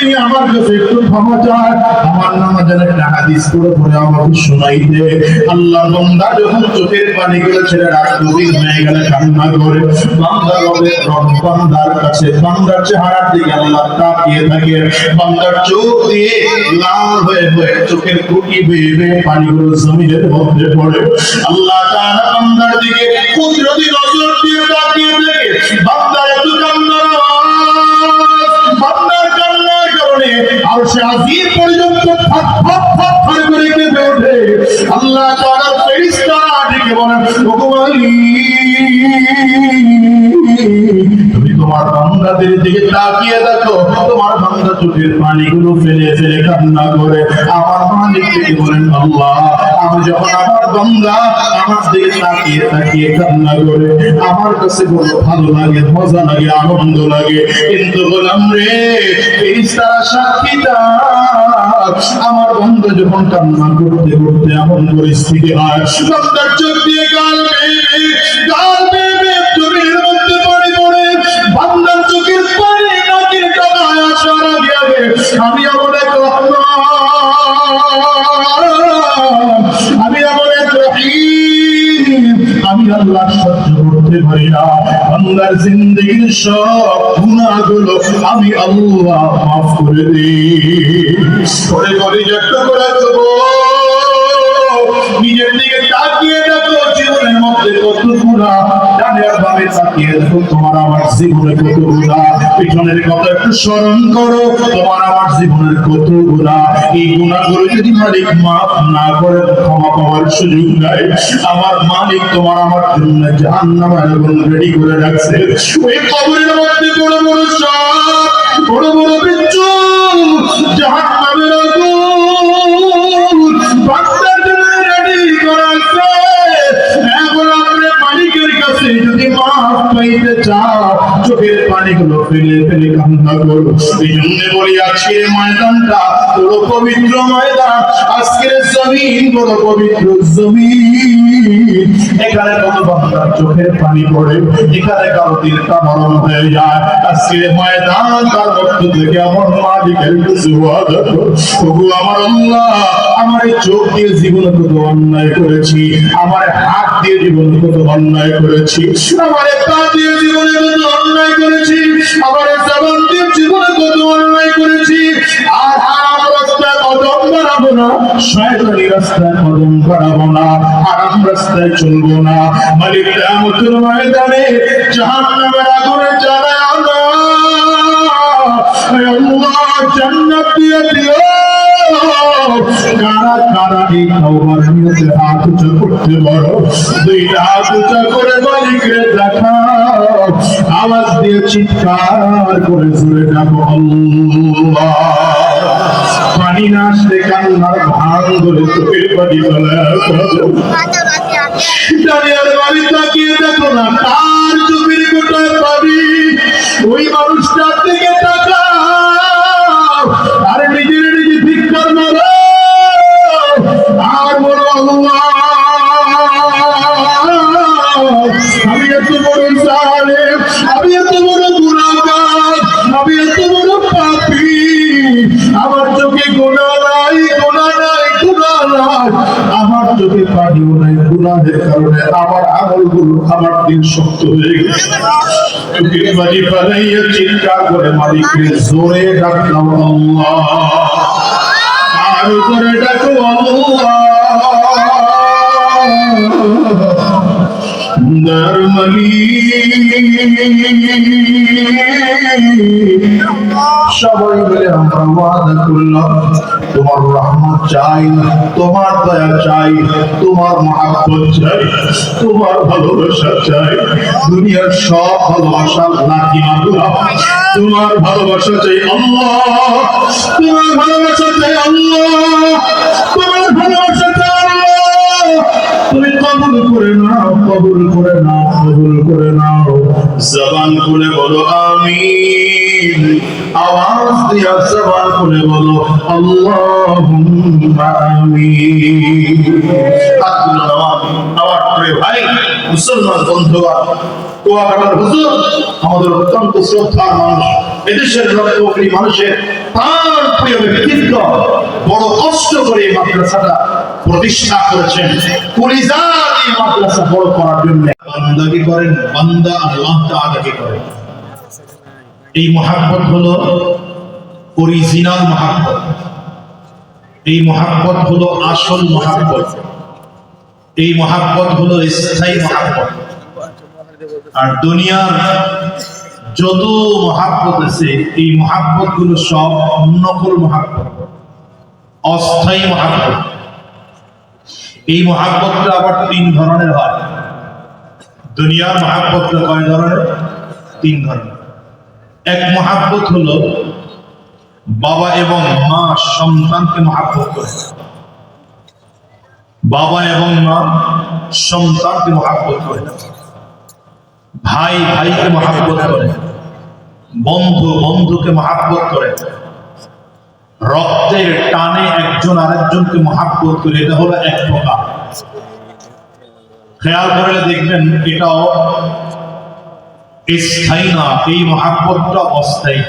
বান্দা আমার কাছে একটু ক্ষমা চায়। আমার নামাজের একটা হাদিস করে পরে আমাকে শোনাই দে। আল্লাহ বান্দা যখন চোখের পানি গুলো ছেড়ে রাত হয়ে গেলে কান্না করে, বান্দা রবে বান্দার কাছে বান্দার চেহারার দিকে আল্লাহ তাকিয়ে থাকে। বান্দার চোখ দিয়ে লাল হয়ে হয়ে চোখের কুটি বেয়ে বেয়ে পানিগুলো জমিনের মধ্যে পড়ে। আল্লাহ তাআলা বান্দার দিকে কুদরতি নজর দিয়ে তাকিয়ে থাকে। বান্দা একটু কান্নার আজির পর্যন্ত ফাট ফাট ফাট করে করে কেঁদে ওঠে। আল্লাহ তাআলা ফেরেশতা ডেকে বলেন, ভগবান তোমার বান্দাদের দিকে তাকিয়ে দেখো তোমার বান্দা চোখের পানিগুলো ফেলে ফেলে কান্না করে। আমার মালিক থেকে বলেন আল্লাহ আমি যখন আমার বান্দা আমার দিকে তাকিয়ে তাকিয়ে কান্না করে আমার কাছে বড় ভালো লাগে মজা লাগে আনন্দ লাগে। কিন্তু বললাম রে ফেরেশতারা সাক্ষী দাও, আমার বান্দা যখন কান্না করতে করতে এমন পরিস্থিতি হয় বান্দার চোখ দিয়ে গাল গাল আমি এক আমি এমন এক আমি আল্লাহ সহ্য করতে পারি না। জিন্দগির সব গুণাগুলো আমি আল্লাহ মাফ করে দিই। করে করে যত করে দেবো নিজের দিকে তাকিয়ে দেখো, জীবনের মধ্যে কত গুণা ডানে তাকিয়ে দেখো, তোমার আমার জীবনে কত গুণা। পিছনের কথা একটু স্মরণ করো, তোমার আমার জীবনের কত গুণা। এই গুণাগুলো যদি মালিক মাফ না করে ক্ষমা পাওয়ার সুযোগ নাই। আমার মালিক তোমার আমার জন্য জাহান্নামের আগুন রেডি করে রাখছে। ওই কবরের মধ্যে বড় বড় সাপ, বড় বড় বিচ্ছু চোখের ফেলে ফেলে কান্না করো এই জন্য বলি আজকের ময়দানটা বড় পবিত্র ময়দান আজকের জমিন বড় পবিত্র জমিন এখানে কত চোখের পানি পড়ে এখানে কারও দিলটা নরম হয়ে যায় আজকের ময়দান তার মধ্য থেকে আমার মালিকের কাছে আমার আল্লাহ আমার চোখ দিয়ে জীবনে কত অন্যায় করেছি, আমার হাত দিয়ে জীবনে কত অন্যায় করেছি? আমার পা দিয়ে জীবনে কত অন্যায় করেছি, আমার জবান দিয়ে জীবনে কত অন্যায় করেছি। আর হারাম রাস্তায় কদম বাড়াবো না, শয়তানি রাস্তায় কদম বাড়াবো না, হারাম রাস্তায় চলবো না। মালিক কিয়ামতের ময়দানে জাহান্নামের আগুনে জ্বালায় আল্লাহ। আল্লাহ, জান্নাত দিয়ে দিও। কারা কারা এই তওবার নিয়তে হাত উঁচু করতে পারো? দুইটা হাত উঁচু করে মালিকরে দেখাও। আওয়াজ দিয়ে চিৎকার করে জুড়ে যাব আল্লাহ। পানি না আসলে কান্নার ভাঙ ধরে চোখের পানি চলে দাঁড়িয়ে বাড়ি তাকিয়ে দেখো না তার চোখের আমার আমার দিন শক্ত হয়ে গেছে। চোখের পানি পালাইয়া চিৎকার করে মালিককে জোরে ডাকলাম, আল্লাহ আর করে ডাকো, আল্লাহ। সবাই বলে তোমার রহমত চাই, তোমার দয়া চাই, তোমার মহাব্বত চাই, তোমার ভালোবাসা চাই। দুনিয়ার সব ভালোবাসা নাকি মাগুরা তোমার ভালোবাসা চাই আল্লাহ। তোমার ভালোবাসা চাই আল্লাহ। তোমার ভালোবাসা চাই তুমি কবুল করে জবান খুলে বলো, আমিন। আওয়াজ দিয়া জবান খুলে বলো, আল্লাহুম্মা ভাই, মুসলমান বন্ধুগণ, কুয়াকাটার হুজুর, আমাদের অত্যন্ত শ্রদ্ধার মানুষ, এদেশের মানুষের প্রাণ প্রিয় ব্যক্তিত্ব, বড় কষ্ট করে মাদ্রাসাটা প্রতিষ্ঠা করেছেন। দিয়ে মাদ্রাসা বড় করার জন্য। বান্দা কি করেন, বান্দা আল্লাহ তাআলা কি করেন এই মহাব্বত হলো অরিজিনাল মহাব্বত। এই মহাব্বত হলো আসল মহাব্বত। এই মহাব্বত হলো স্থায়ী মহাব্বত। আর দুনিয়ার যত মহাব্বত আছে, এই মহাব্বতগুলো সব নকল মহাব্বত। অস্থায়ী মহাব্বত। এই মহাব্বতটা আবার তিন ধরনের হয়। দুনিয়ার মহাব্বতটা কয় ধরনের? তিন ধরনের। এক মহাব্বত হলো বাবা এবং মা সন্তানকে মহাব্বত করে। বাবা এবং মা সন্তানকে মহাব্বত করে। ভাই, ভাইকে মহাব্বত করে। বন্ধু, বন্ধুকে মহাব্বত করে। রক্তের টানে একজন আরেকজনকে মহাব্বত করে, এটা হলো এক প্রকার। খেয়াল করলে দেখবেন, এটাও স্থায়ী না, এই মহাব্বতটা অস্থায়ী।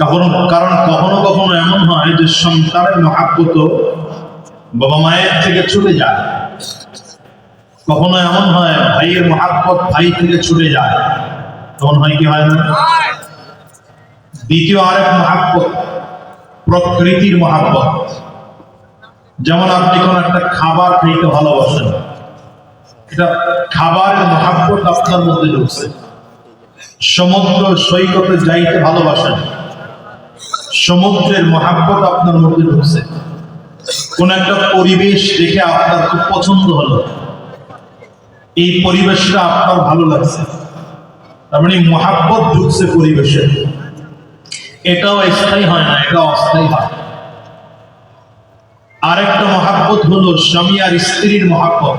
কখনো, কারণ কখনো কখনো এমন হয় যে সন্তানের মহাব্বত বাবা মায়ের থেকে চলে যায়। কখনো এমন হয়, ভাইয়ের মহাব্বত ভাই থেকে ছুটে যায়। তখন হয় কি হয় না? দ্বিতীয় আরেক মহাব্বত। প্রকৃতির মহাব্বত। যেমন আপনি কোন একটা খাবার খেতে ভালোবাসেন, এটা খাবারের মহাব্বত আপনার মধ্যে ঢুকছে। সমুদ্র সৈকতে যাইতে ভালোবাসেন, সমুদ্রের মহাব্বত আপনার মধ্যে ঢুকছে। কোন একটা পরিবেশ দেখে আপনার খুব পছন্দ হলো। এই পরিবেশটা আপনার ভালো লাগছে। তার মানে মহাব্বত ঢুকছে পরিবেশে। এটাও স্থায়ী হয় না এটা অস্থায়ী হয়। আরেকটা মহাব্বত হলো স্বামী আর স্ত্রীর মহাব্বত।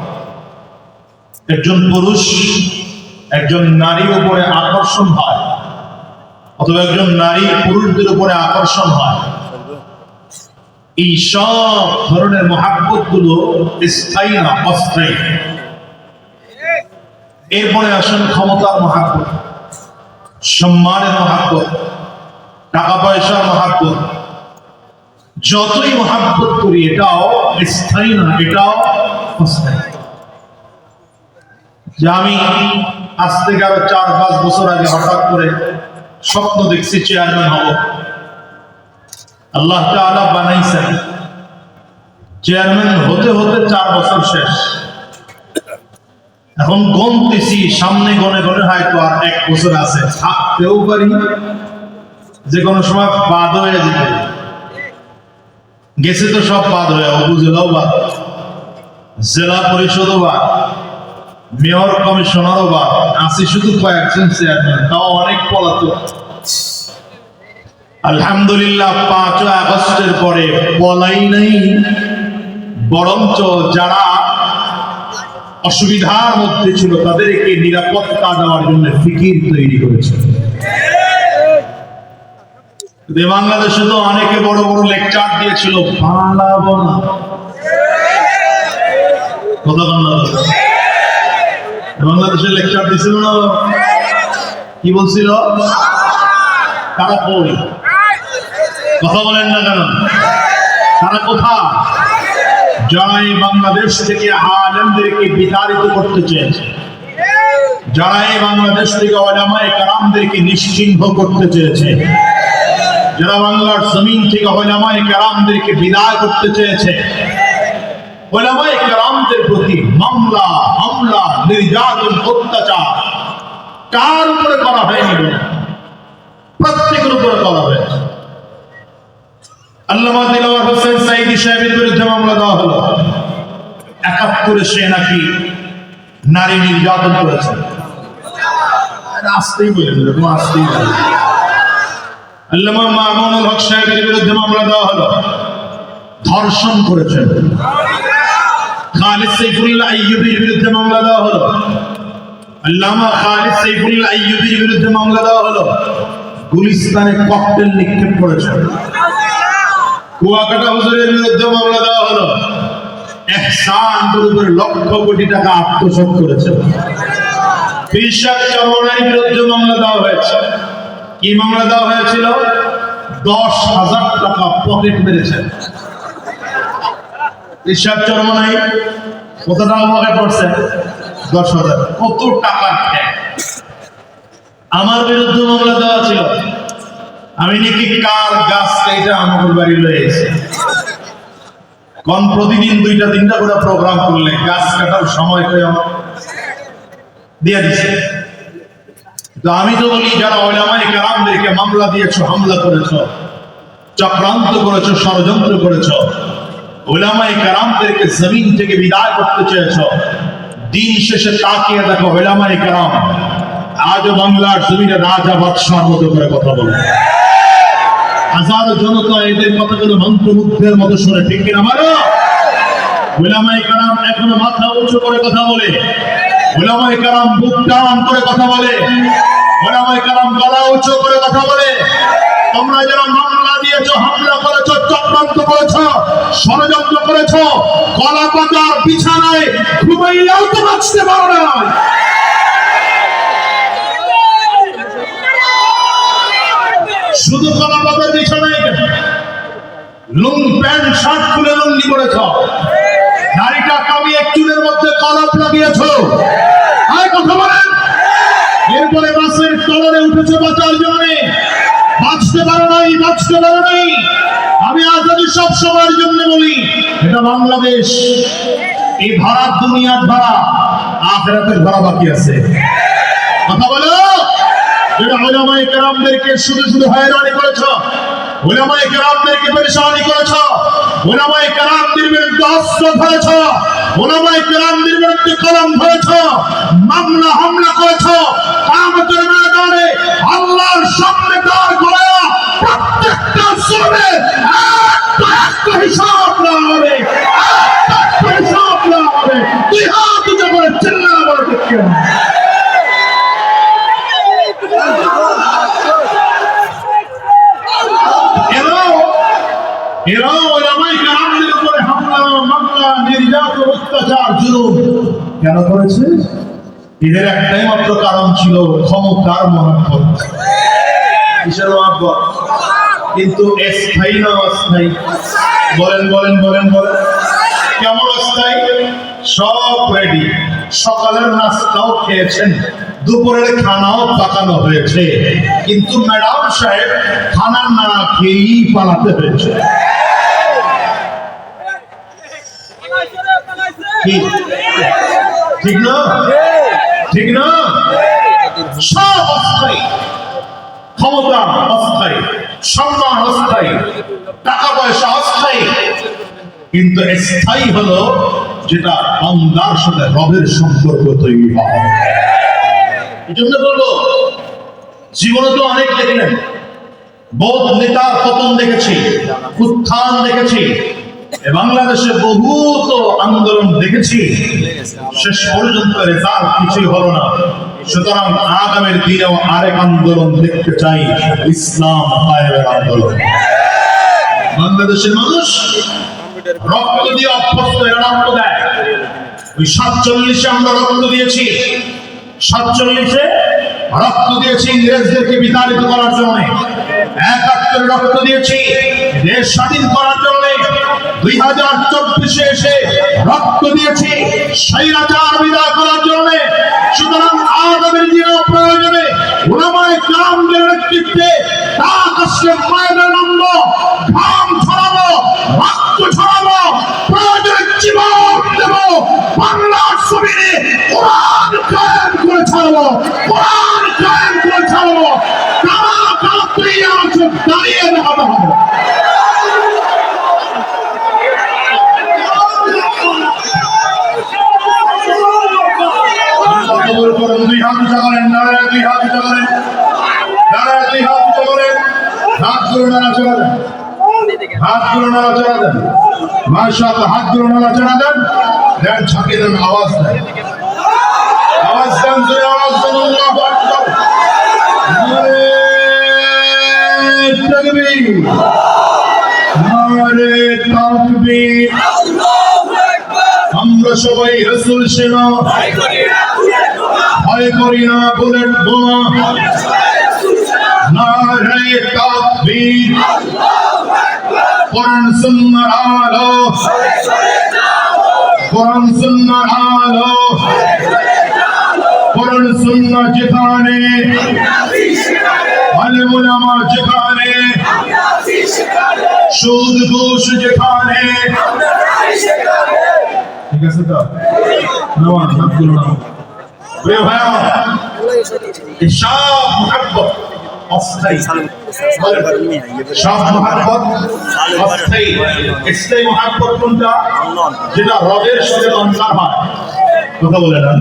একজন পুরুষ, একজন নারীর উপরে আকর্ষণ হয়, অথবা একজন নারী পুরুষদের উপরে আকর্ষণ হয়। এই সব ধরনের মহাব্বতগুলো স্থায়ী না অস্থায়ী। এরপরে আসেন ক্ষমতার মহাব্বত, সম্মানের মহাব্বত। টাকা পয়সার মহাব্বত। যতই মহাব্বত করি, এটাও স্থায়ী না, এটাও অস্থায়ী। যে আমি আজ থেকে আরও চার পাঁচ বছর আগে হঠাৎ করে স্বপ্ন দেখছি, চেয়ারম্যান হব। আল্লাহ তাআলা বানাইছেন। চেয়ারম্যান হতে হতে চার বছর শেষ। এখন গনতেছি সামনে গনে গনে হয়তো আর এক বছর আছে। থাকতেও পারি যে কোনো সময় বাদ হয়ে যেতে। গেছে তো সব বাদ হয়ে উপজেলাও বাদ। জেলা পরিষদও বাদ। মেয়র কমিশনারও বাদ। আছে শুধু কয়েকজন চেয়ারম্যান, তাও অনেক পলাতক। আলহামদুলিল্লাহ পাঁচ আগস্টের পরে বলাই নাই। বরঞ্চ যারা অসুবিধার মধ্যে ছিল, তাদেরকে নিরাপত্তা দেওয়ার জন্য ফিকির তৈরি করেছে। বাংলাদেশে তো অনেকে বড় বড় লেকচার দিয়েছিল পালাবো না কথা বল বাংলাদেশে লেকচার দিছিল না কি বলছিল? তারা কই কথা বলেন না কেন? তারা কোথায়? যারা এই বাংলাদেশ থেকে আলেমদেরকে বিতাড়িত করতে চেয়েছে, যারা এই বাংলাদেশ থেকে ওলামায়ে কারামদেরকে নিশ্চিহ্ন করতে চেয়েছে যারা বাংলার জমিন থেকে ওলামায়ে কারামদেরকে বিদায় করতে চেয়েছে, ওলামায়ে কারামদের প্রতি মামলা, হামলা, নির্যাতন, অত্যাচার কার উপরে করা হয়নি প্রত্যেকের উপরে করা হয়েছে। আল্লামা হোসেন সাইদি সাহেবের বিরুদ্ধে মামলা দেওয়া হলো। একাত্তরে সে নাকি নারী নির্যাতন করেছে। আসতেই বলেন আসতেই আল্লামা মামুনুল হক সাহেবের বিরুদ্ধে মামলা দেওয়া হলো। ধর্ষণ করেছেন। খালিদ সাইফুল্লাহ আইয়ুবের বিরুদ্ধে মামলা দেওয়া হলো। আল্লামা খালিদ সাইফুল্লাহ আইয়ুবীর বিরুদ্ধে মামলা দেওয়া হলো। গুলিস্তানে ককটেল নিক্ষেপ করেছে কুয়াকাটা হুজুরের বিরুদ্ধে মামলা দেওয়া হলো। এহসান গ্রুপের লক্ষ কোটি টাকা আত্মসাৎ করেছে পিসাব চরমনের বিরুদ্ধে মামলা দেওয়া হয়েছে। কি মামলা দেওয়া হয়েছিল? দশ হাজার টাকা পকেট মেরেছে পিসাব চরমনাই কত টাকা পকেট করছে দশ হাজার, কত টাকার আমার বিরুদ্ধে মামলা দেওয়া ছিল। আমি নাকি কার গাছ কেটে আমার বাড়ি এসে কোন প্রতিদিন দুইটা, তিনটা করে প্রোগ্রাম করলে গাছ কাটার সময় করে আমার? দিয়ে দিছে। আমি তো বলি, যারা ওলামাই কারামদেরকে মামলা দিয়েছ, হামলা করেছ, চক্রান্ত করেছ, ষড়যন্ত্র করেছ ওলামাই কারামদেরকে জমিন থেকে বিদায় করতে চেয়েছো, দিন শেষে তাকিয়ে দেখো ওলামাই কারাম, আজও বাংলার জমিনে রাজা বাদশার মতো করে কথা বলে। হাজারো জনতা এদের কথাগুলো মন্ত্রমুগ্ধের মতো শুনে, ঠিক কিনা মারো? ওলামাই কারাম এখনও মাথা উঁচু করে কথা বলে ওলামাই কারাম বুক টান করে কথা বলে। গলা করেছ করেছ, ষড়যন্ত্র করেছ কলা পাতার বিছানায় ঘুমাইয়াও তো বাঁচতে পারো না। শুধু কলা পাতার বিছানায় লুং প্যান্ট, শার্ট খুলে লুঙ্গি পরেছ। দাড়িটা কামিয়ে চুলের মধ্যে কলপ লাগিয়েছ। আর কথা বলেন এরপরে বাসের তলরে উঠেছে বাঁচার জন্য বাঁচতে পারো নাই, বাঁচতে পারো নাই। আমি আজাদি সব সময়ের জন্য বলি, এটা বাংলাদেশ, এই ভারত দুনিয়ার ভাড়া, আখেরাতের ভাড়া বাকি আছে। কথা বলো? যেটা ওলামায়ে কেরামদেরকে শুধু শুধু হয়রানি করেছ ওলামায়ে কেরামদেরকে পরেশানি করেছ ওলামায়ে কেরামদের বিরুদ্ধে অস্ত্র ধরেছ ওলামায়ে কেরামদের বিরুদ্ধে কলম ধরেছ, মামলা, হামলা করেছ কামতের ময়দানে আল্লাহর সামনে দাঁড় করায়া প্রত্যেকটা শ্রমে একটা একটা হিসাব নেওয়া হবে, একটা হিসাব নেওয়া হবে। দুই হাত উঁচু করে চিল্লা বলে ঠিক কিনা? এরাও এরাও ওলামাই হামলা কেন এদের একটাই মাত্র কারণ ছিল ক্ষমতার কিন্তু বলেন বলেন বলেন বলেন। কেমন অস্থায়ী? সব রেডি সকালের নাস্তাও খেয়েছেন, দুপুরের খানাও পাকানো হয়েছে। কিন্তু ম্যাডাম সাহেব খানা না খেয়েই পালাতে হয়েছে। ঠিক না? ঠিক না? সব অস্থায়ী। ক্ষমতা অস্থায়ী। সম্মান অস্থায়ী। টাকা পয়সা অস্থায়ী। কিন্তু স্থায়ী হলো যেটা বান্দার সাথে রবের সম্পর্ক তৈরি হয়। এই জন্য বলব, জীবনে তো অনেক দেখলেন। বহুত নেতার পতন দেখেছি, উত্থান দেখেছি। বাংলাদেশে বহু তো আন্দোলন দেখেছি। শেষ পর্যন্ত রেজাল্ট কিছুই হলো না। সুতরাং আগামীর দিনেও আরেক আন্দোলন দেখতে চাই, ইসলাম কায়েমের আন্দোলন। বাংলাদেশের মানুষ রক্ত দিয়ে অভ্যস্ত, এরা রক্ত দেয়। ওই সাতচল্লিশে আমরা রক্ত দিয়েছি। সাতচল্লিশে রক্ত দিয়েছি ইংরেজদেরকে বিতাড়িত করার জন্য। একাত্তরে রক্ত দিয়েছি। দেশ স্বাধীন করার জন্য দুই হাজার চব্বিশে এসে রক্ত দিয়েছি। স্বৈরাচার বিদায় করার জন্য। সুতরাং আগামী দিনেও প্রয়োজনে ওলামায় গ্রামদের নেতৃত্বে ডাক আসলে মায়েদের নামব, ঘাম ছড়াবো, রক্ত ছড়াবো, প্রয়োজনে জীবন দেব, বাংলার জমিনে কোরআন কায়েম করে ছাড়বো, কোরআন কায়েম করে ছাড়বো। তৈরি দাঁড়িয়ে দেখাতে হবে। কবর করেন দুই হাত উঁচা করেন নারায়ণ দুই হাত উঁচা করেন নারায়ণ দুই হাত উঁচা করেন হাতগুলো নাড়াচড়া দেন হাতগুলো নাড়াচড়া দেন মাশাআল্লাহ হাতগুলো নাড়াচড়া দেন দেন ঝাঁকে দেন আওয়াজ দেন। আওয়াজ দেন জোরে আওয়াজ দেন আল্লাহু আকবার। নারে তাকবীর নারে তাকবীর। আমরা সবাই রাসূল সেনা। ভয় করি না বুলেট বোমা। নারে তাকবীর। কোরআন সুন্নাহর আলো। কোরআন সুন্নাহর আলো। কোরআন সুন্নাহ যেখানে। আলেম ওলামা যেখানে। ঠিক আছে তো? স্থায়ী কোনটা? যেটা রবের সাথে অন্তর হয়। কথা বলে না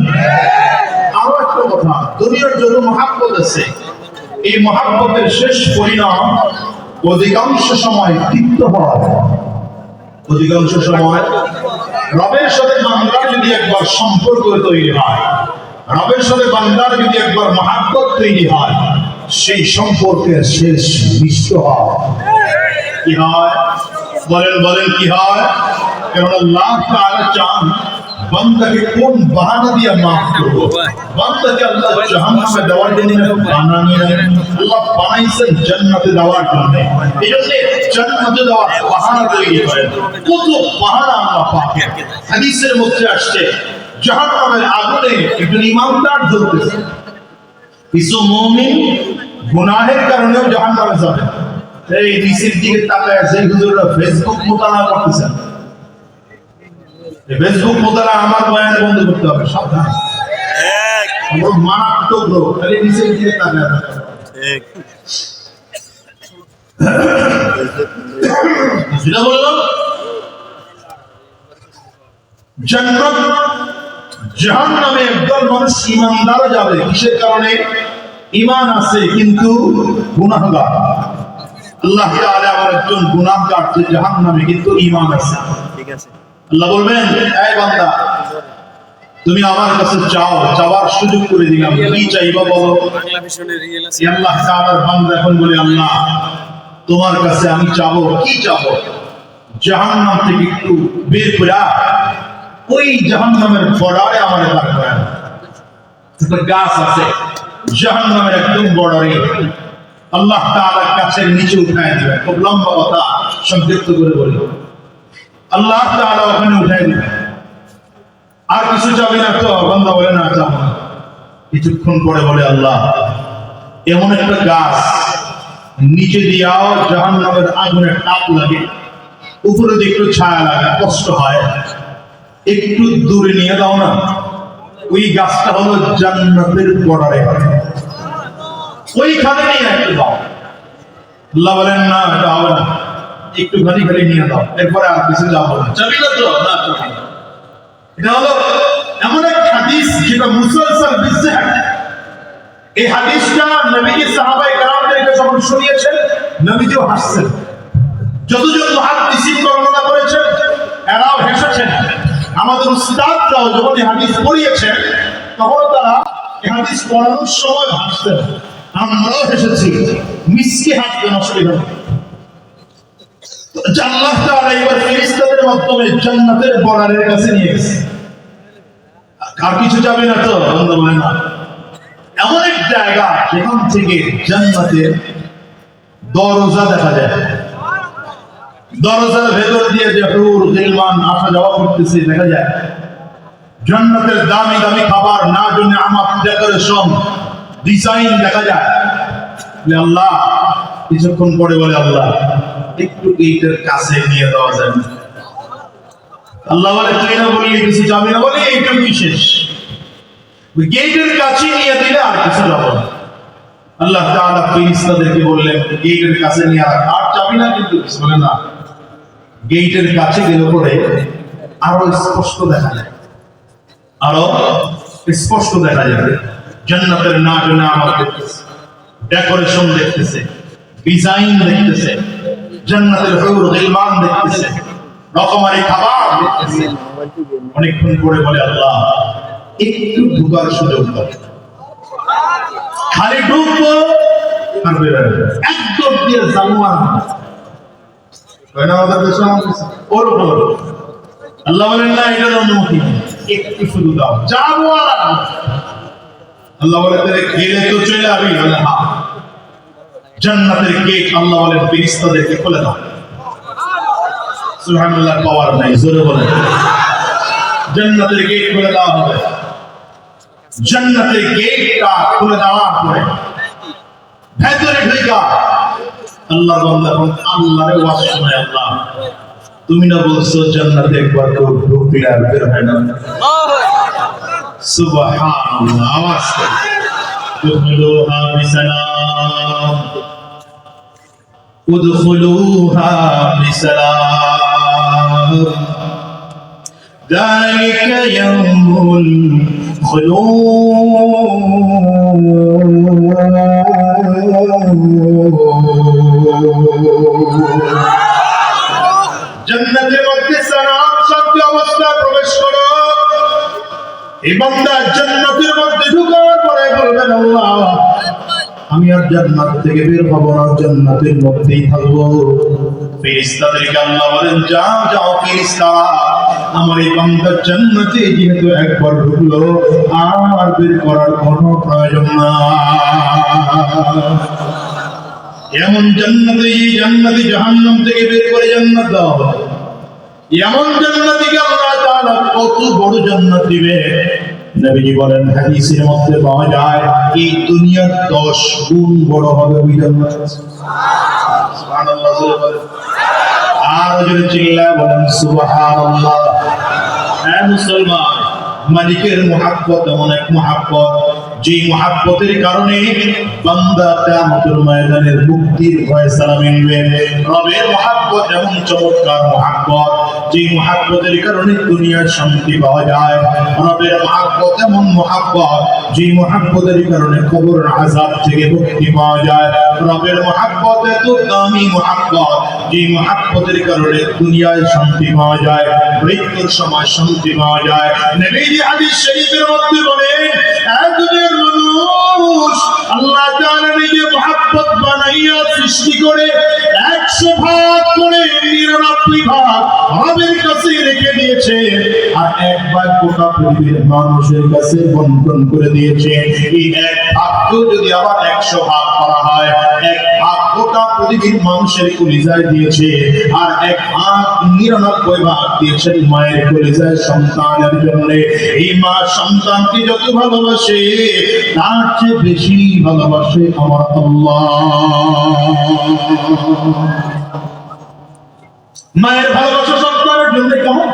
আরও একটা কথা, দুনিয়ার যত মহাব্বত আছে। এই মহাব্বতের শেষ পরিণাম অধিকাংশ সময় তিক্ত হয়। অধিকাংশ সময় রবের সাথে যদি একবার সম্পর্ক তৈরি হয় রবের সাথে বান্দার যদি একবার মহাব্বত তৈরি হয়, সেই সম্পর্কের শেষ মিষ্ট হয়। কি হয়? বলেন বলেন, কি হয়? কারণ আল্লাহ তাআলা চান বান্দাকে কোন বাহানা দিয়ে মাফ করব? বান্দাকে আল্লাহ জাহান্নামে দেওয়ার জন্য বানানি আল্লাহ বানাইছেন জান্নাতে দেওয়ার জন্য। এই জন্য জান্নাতে দেওয়ার বাহানা তৈরি করেন কত বাহানা আল্লাহ পাক হাদিসের মধ্যে আসছে জাহান্নামের আগুনে একজন ইমানদার জ্বলতেছে। কিছু মুমিন গুনাহের কারণেও জাহান্নামে যাবে। এই নিচের দিকে তাকায় যে হুজুররা ফেসবুক মোতালা করতেছেন ফেসবুক মোতালা আমার বয়ানে বন্ধ করতে হবে সাবধান। মারাত্মক রোগ খালি নিচের দিকে তাকায়। যেটা বললাম জান্নাত জাহান্নামে একদল মানুষ ইমানদারও যাবে। কিসের কারণে? ইমান আছে কিন্তু গুনাহগার। আল্লাহ তাআলা আমার একজন গুনাহগার যে জাহান্নামে কিন্তু ইমান আছে। ঠিক আছে। আল্লাহ বলবেন এই বান্দা তুমি আমার কাছে চাও চাওয়ার সুযোগ করে দিলাম। কি চাইবা বলো? আল্লাহ তাআলার বান্দা এখন বলে আল্লাহ তোমার কাছে আমি চাবো কি চাবো জাহান্নাম থেকে একটু বের করে। ওই জাহান্নামের বর্ডারে আমার থাকবে একটা গাছ আছে, জাহান্নামের একদম বর্ডারে। আল্লাহ তাআলার কাছে নিচে উঠায় দিবে খুব লম্বা কথা, সংক্ষিপ্ত করে বলি। আল্লাহ তাআলা ওখানে উঠায় দিবে আর কিছু চাবি না তো, বান্দা বলে, না না। কিছুক্ষণ পরে বলে আল্লাহ, এমন একটা গাছ, নিচে দিয়াও জাহান নামের আগুনের তাপ লাগে। উপরে একটু ছায়া লাগে, কষ্ট হয়। একটু দূরে নিয়ে দাও না। ওই গাছটা হলো জান্নাতের বর্ডারে। ওইখানে নিয়ে একটু দাও আল্লাহ বলেন, না, এটা নিয়ে দাও এরপরে আর কিছু না যাবি না। তো না এটা হলো এমন এক হাদিস যেটা মুসলসল বিশ্বে এই হাদিসটা নবীজি সাহাবায়ে কেরামদেরকে যখন শুনিয়েছেন, নবীজিও হাসছেন। যতজন মুহাদ্দিসিন বর্ণনা করেছেন, এরাও হেসেছেন। আমাদের উস্তাদরাও যখন হাদিস পড়িয়েছেন তখন তারা হাদিস পড়ানোর সময় হাসতেন আমরাও হেসেছি মিসকে হাসবেন অসুবিধা এবার কাছে নিয়ে গেছে। এমন জায়গা থেকে জান্নাতের দরজা দেখা যায়। দরজার ভেতর দিয়ে যে হুর গিলমান আসা যাওয়া করতেছে, দেখা যায়। জান্নাতের দামি দামি খাবার না জন্য আমার ডেকোরেশন ডিজাইন দেখা যায়। আল্লাহ, কিছুক্ষণ পরে বলে, আল্লাহ, একটু গেটের কাছে নিয়ে দেওয়া যায় আল্লাহ বলে, তুই না বললি কিছু যাবে না বলে এইটা বিশেষ গেটের কাছে নিয়ে দিলে আর কিছু যাব না। আল্লাহ তাআলা ফেরেশতাদেরকে বললেন গেটের কাছে নিয়ে আর যাবি না কিন্তু? বলে, না। গেটের কাছে গেলে পরে আরও স্পষ্ট দেখা যায়। আরও স্পষ্ট দেখা যাবে। জান্নাতের না জন্য আমার দেখতেছে, ডেকোরেশন দেখতেছে, ডিজাইন দেখতেছে, জান্নাতের হুর গিলমান দেখতেছে, রকমারি খাবার দেখতেছে। অনেকক্ষণ পরে বলে, আল্লাহ, একটু ঢুকার সুযোগ দাও। খালি ঢুকবো আর বেরোবো একদম দিয়ে জানুয়ার হয় না আমাদের দেশে আমার কাছে? ওর উপর আল্লাহ বলেন না এটার অনুমতি। একটু শুধু দাও। যাব। আল্লাহ বলে তাহলে গেলে তো চলে যাবি বলে হ্যাঁ জান্নাতের গেট আল্লাহ বলেন, ফেরেশতাদেরকে খুলে দাও। সুবহানাল্লাহ, পাওয়ার নাই খুলে দেওয়া হবে। ভেতরে ঢুকা আল্লাহ বান্দা এখন আল্লাহরে ওয়াজ শোনায় আল্লাহ তুমি না বলছো জান্নাতে একবার কেউ ঢুকলে আর বের হয় না সুবহানাল্লাহ আওয়াজ করে ادخلوها بسلام ادخلوها بسلام ذلك يوم الخلود জান্নাতের মধ্যে সালাম শব্দ অবস্থায় প্রবেশ করো। মধ্যে ঢুকার পরে বলবেন, আল্লাহ, আমি আর জান্নাত থেকে বের হব না, জান্নাতের মধ্যেই থাকব। ফেরেশতাদেরকে আল্লাহ বলেন, যাও যাও ফেরেশতারা আমার এই বান্দা জান্নাতে যেহেতু একবার ঢুকলো, আর বের করার কোনো প্রয়োজন না এমন জান্নাতে এই জান্নাতি জাহান্নাম থেকে বের করে জান্নাত দেওয়া হবে। এমন জান্নাতিকে আল্লাহ তাআলা কত বড় জান্নাত দিবে। নবীজি বলেন, হাদিসের মধ্যে পাওয়া যায়, এই দুনিয়ার 10 গুণ বড় হবে ওই জান্নাত। সুবহানাল্লাহ আর জোরে চিল্লায় বলেন, সুবহানাল্লাহ। হ্যাঁ মুসলমান, মালিকের মহাব্বত এমন এক মহাব্বত। যে মহাব্বতের কারণে বান্দা কিয়ামতের ময়দানের মুক্তির ফয়সালা মিলবে রবের মহাব্বত এমন চমৎকার মহাব্বত যে মহাব্বতের কারণে দুনিয়ার শান্তি পাওয়া যায়। রবের মহাব্বত এমন মহাব্বত যে মহাব্বতের কারণে কবর আযাব থেকে মুক্তি পাওয়া যায়। রবের মহাব্বত এত দামি মহাব্বত যে মহাব্বতের কারণে দুনিয়ায় শান্তি পাওয়া যায়, মৃত্যুর সময় শান্তি পাওয়া যায়। হাদিস শরীফের মধ্যে বলেন একজন মানুষ। আল্লাহ নিজে মহাব্বত বানাইয়া সৃষ্টি করে 100 ভাগ করে 99 ভাগ আমাদের কাছে রেখে দিয়েছে আর এক গোটা পৃথিবীর মানুষের কাছে বন্টন করে দিয়েছে। এই এক ভাগকেও যদি আবার 100 ভাগ করা হয়, এক গোটা পৃথিবীর মানুষের কলিজায় দিয়েছে, আর এক ভাগ নিরানব্বই ভাগ দিয়েছেন মায়ের কলিজায় সন্তানের জন্য। এই মা সন্তানকে যত ভালোবাসে, তার চেয়ে বেশি ভালোবাসে আমার মায়ের ভালোবাসা সন্তানের জন্য কেমন?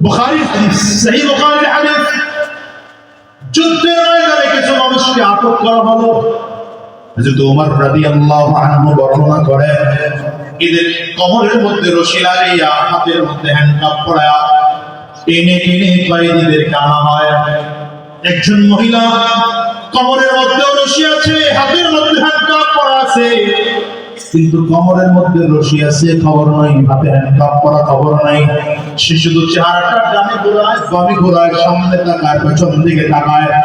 বুখারী, সহি বুখারী হাদিস। যুদ্ধের ময়দানে কিছু মানুষকে আটক করা হলো। হযরত ওমর রাদিয়াল্লাহু আনহু বর্ণনা মধ্যে রশি হাতের মধ্যে হ্যান্ডকাপ টেনে টেনে হয়। একজন মহিলা কমরের মধ্যে রশি আছে, হাতের মধ্যে হ্যান্ডকাপ পরা আছে। কিন্তু কমরের মধ্যে রশি আছে, খবর নাই, হাতে হ্যান্ডকাপ পরা খবর নাই। সে শুধু চেহারাটা ডানে ঘোরায়, বামে ঘোরায়, সামনে তাকায়, পেছন দিকে তাকায়।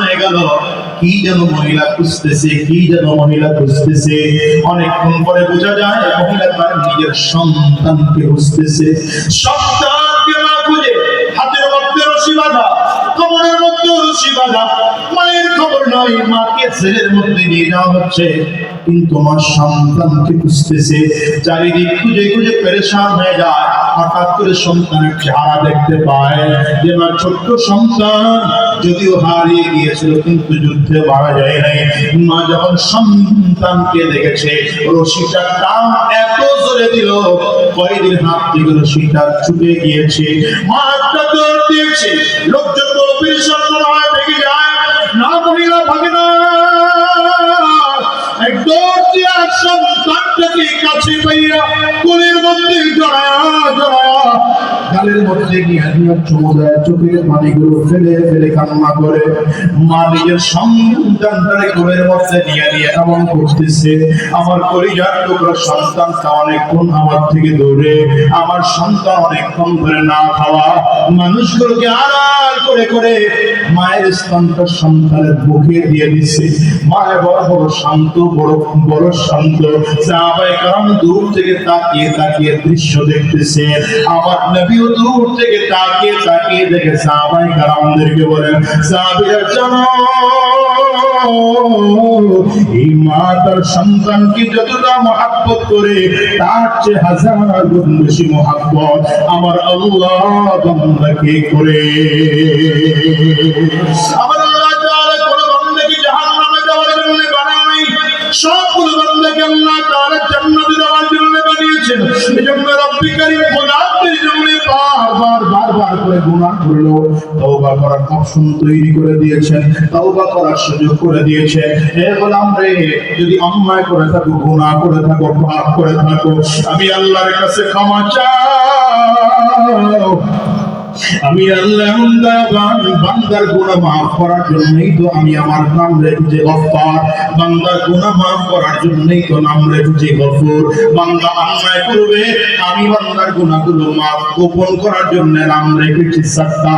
হয়ে গেল। কি যেন মহিলা খুঁজতেছে, কি যেন মহিলা খুঁজতেছে? অনেকক্ষণ পরে বোঝা যায়, মহিলা তার নিজের সন্তানকে খুঁজতেছে। সন্তানকে না খুঁজে হাতের মধ্যে রশি বাঁধা কমরের মধ্যে রশি বাঁধা, মায়ের খবর নাই মাকে ছেলের মধ্যে নিয়ে যাওয়া হচ্ছে। কিন্তু আমার সন্তানকে খুঁজতেছে, চারিদিক খুঁজে খুঁজে পেরেশান হয়ে যায়। হঠাৎ করে সন্তানের চেহারা দেখতে পায় যে আমার ছোট্ট সন্তান। যদিও হারিয়ে গিয়েছিল, কিন্তু যুদ্ধে মারা যায় নাই। মা যখন সন্তানকে দেখেছে, রশিটা টান এত জোরে দিল, কয়েদির হাত থেকে রশিটা ছুটে গিয়েছে। মা একটা দৌড় দিয়েছে। লোকজন তো পেরেশান কোলের মধ্যে জড়ায়া জড়ায়া গালের মধ্যে নিয়ে নিয়ে চুমু দেয় চোখের পানিগুলো ফেলে ফেলে কান্না করে। মা নিজের সন্তানটারে কোলের মধ্যে নিয়ে নিয়ে এমন করতেছে, আমার পরিবার টুকরা সন্তানটা অনেকক্ষণ আমার থেকে দূরে। আমার সন্তান অনেকক্ষণ ধরে না খাওয়া। মানুষগুলোকে আড়াল করে করে মায়ের স্তনটা সন্তানের মুখে দিয়ে দিচ্ছে মায়ের বড় বড় শান্ত, বড় বড় শান্ত। সাহাবায়ে কারণ দূর থেকে তাকিয়ে তাকিয়ে দৃশ্য দেখতেছে, আমার দূর থেকে তাকিয়ে তাকিয়ে দেখে বলেন এই মা তার সন্তানকে যতটা মহাব্বত করে, তার চেয়ে হাজার গুণ বেশি মহাব্বত আমার আল্লাহ বান্দাকে করে। আমার করে গুনাহ করল তওবা করার অপশন তৈরি করে দিয়েছেন, তওবা করার সুযোগ করে দিয়েছে হে গোলাম রে, যদি অন্যায় করে থাকো, গুনাহ করে থাকো, পাপ করে থাকো, আমি আল্লাহর কাছে ক্ষমা চাও। আমি আল্লাহ বান্দার মাফ করার জন্যই তো আমি আমার নাম রেখেছি গফফার বান্দার গুনাহ মাফ করার জন্যই তো নাম রেখেছি গফুর। অন্যায় করবে, আমি বান্দার গুনাহগুলো মাফ, গোপন করার জন্য নাম রেখেছি সত্তা